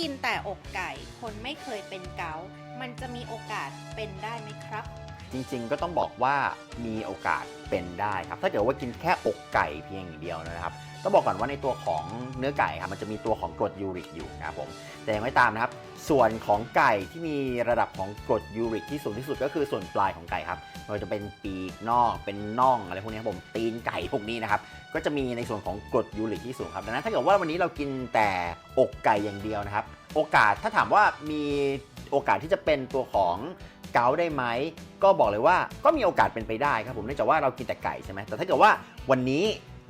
กินแต่อกไก่ คนไม่เคยเป็นเกาต์มันจะมีโอกาสเป็นได้ไหมครับ จริงๆก็ต้องบอกว่ามีโอกาสเป็นได้ครับ ถ้าเกิดว่ากินแค่อกไก่เพียงอย่างเดียวนะครับ ต้องบอกก่อนว่าในตัวของเนื้อไก่ครับมันจะมีตัวของกรดยูริกอยู่นะครับผมแต่ยังไม่ตามนะครับ ส่วนของไก่ที่มีระดับของกรดยูริกที่สูงที่สุดก็คือส่วนปลายของไก่ครับไม่ว่าจะเป็นปีกนอกเป็นน่องอะไรพวกนี้ครับผมตีนไก่พวกนี้นะครับก็จะมีในส่วนของกรดยูริกที่สูงครับดังนั้นถ้าเกิดว่าวันนี้เรากินแต่อกไก่อย่างเดียวนะครับ โอกาสถ้าถามว่ามีโอกาสที่จะเป็นตัวของเกาได้ไหมก็บอกเลยว่าก็มีโอกาสเป็นไปได้ครับผมเนื่องจากว่าเรากินแต่ไก่ใช่ไหมแต่ถ้าเกิดว่าวันนี้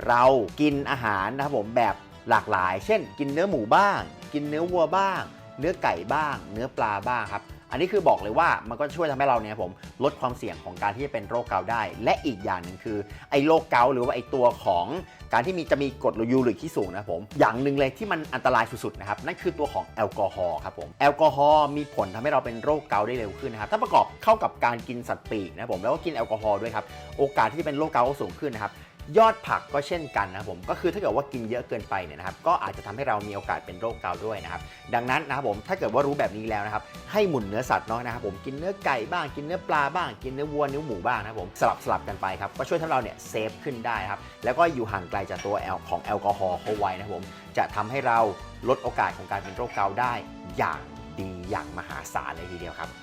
เรากินอาหารนะครับผมแบบหลากหลาย เช่น กินเนื้อหมูบ้าง กินเนื้อวัวบ้าง เนื้อไก่บ้าง เนื้อปลาบ้างครับอันนี้คือบอกเลยว่ามันก็ช่วยทำให้เราเนี่ยผมลดความเสี่ยงของการที่จะเป็นโรคเกาต์ได้ และอีกอย่างหนึ่งคือไอ้โรคเกาต์หรือว่าไอ้ตัวของการที่มีจะมีกรดยูริกที่สูงนะผมอย่างหนึ่งเลยที่มันอันตรายสุดๆนะครับนั่นคือตัวของแอลกอฮอล์ครับผมแอลกอฮอล์มีผลทำให้เราเป็นโรคเกาต์ได้เร็วขึ้นนะครับถ้าประกอบเข้ากับการกินสัตว์ปีกนะผมแล้วก็กินแอลกอฮอล์ด้วยครับโอกาสที่จะเป็นโรคเกาต์ก็สูงขึ้นนะครับ ยอดผักก็เช่นกันนะผมก็คือถ้าเกิดว่ากินเยอะเกินไปเนี่ยนะครับก็อาจจะทำให้เรามีโอกาสเป็นโรคเกาต์ด้วยนะครับดังนั้นนะครับผมถ้าเกิดว่ารู้แบบนี้แล้วนะครับให้หมุนเนื้อสัตว์เนาะนะครับผมกินเนื้อไก่บ้างกินเนื้อปลาบ้างกินเนื้อวัวเนื้อหมูบ้างนะครับผมสลับสลับกันไปครับก็ช่วยทำเราเนี่ยเซฟขึ้นได้ครับแล้วก็อยู่ห่างไกลจากตัวแอลของแอลกอฮอล์เข้าไว้นะครับผมจะทำให้เราลดโอกาสของการเป็นโรคเกาต์ได้อย่างดีอย่างมหาศาลเลยทีเดียวครับ